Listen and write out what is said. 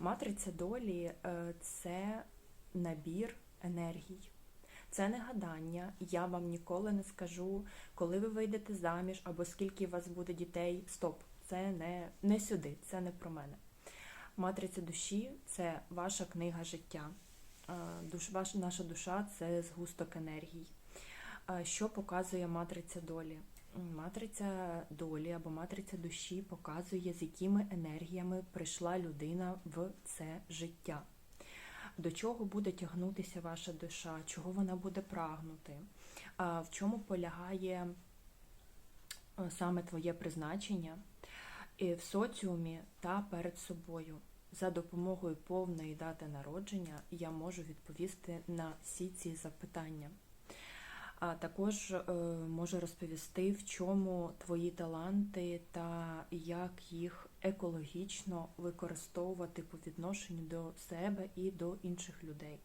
Матриця долі е, це набір енергій. Це не гадання. Я вам ніколи не скажу, коли ви вийдете заміж або скільки у вас буде дітей. Стоп, це не, не сюди, це не про мене. Матриця душі це ваша книга життя. Е, Душ, ваша, наша душа це згусток енергій. Е, Що показує матриця долі? Матриця долі або матриця душі показує, з якими енергіями прийшла людина в це життя. До чого буде тягнутися ваша душа, чого вона буде прагнути, в чому полягає е, саме твоє призначення і в соціумі та перед собою. За допомогою повної дати народження я можу відповісти на всі ці запитання. А також може розповісти, в чому твої таланти та як їх екологічно використовувати по відношенню до себе і до інших людей.